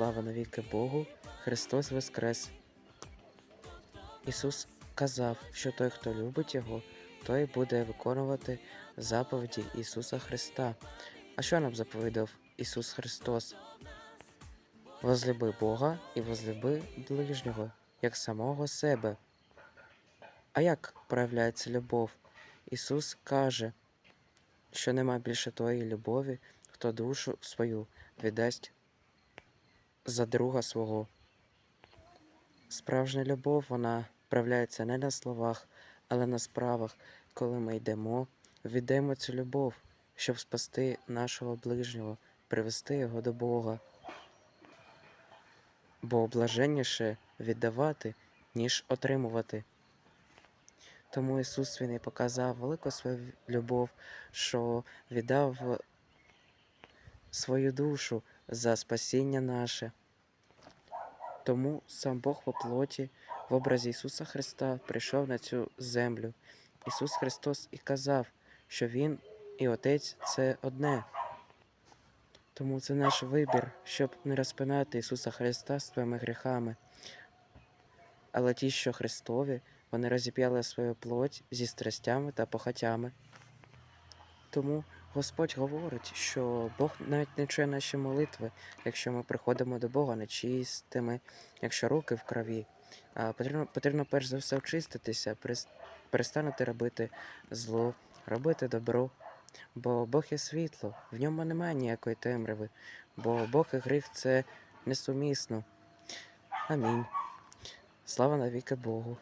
Слава навіки Богу, Христос Воскрес. Ісус казав, що той, хто любить Його, той буде виконувати заповіді Ісуса Христа. А що нам заповідав Ісус Христос? Возлюби Бога і возлюби ближнього, як самого себе. А як проявляється любов? Ісус каже, що нема більше тої любові, хто душу свою віддасть за друга свого. Справжня любов, вона проявляється не на словах, але на справах, коли ми йдемо, віддаємо цю любов, щоб спасти нашого ближнього, привести його до Бога. Бо блаженніше віддавати, ніж отримувати. Тому Ісус Він і показав велику свою любов, що віддав свою душу за спасіння наше. Тому сам Бог во плоті в образі Ісуса Христа прийшов на цю землю. Ісус Христос і казав, що Він і Отець це одне. Тому це наш вибір, щоб не розпинати Ісуса Христа своїми гріхами. Але ті, що Христові, вони розіп'яли свою плоть зі страстями та похотями. Тому Господь говорить, що Бог навіть не чує наші молитви, якщо ми приходимо до Бога нечистими, якщо руки в крові. Потрібно, потрібно перш за все очиститися, перестанути робити зло, робити добро. Бо Бог є світло, в ньому немає ніякої темряви, бо Бог і гріх це несумісно. Амінь. Слава навіки Богу.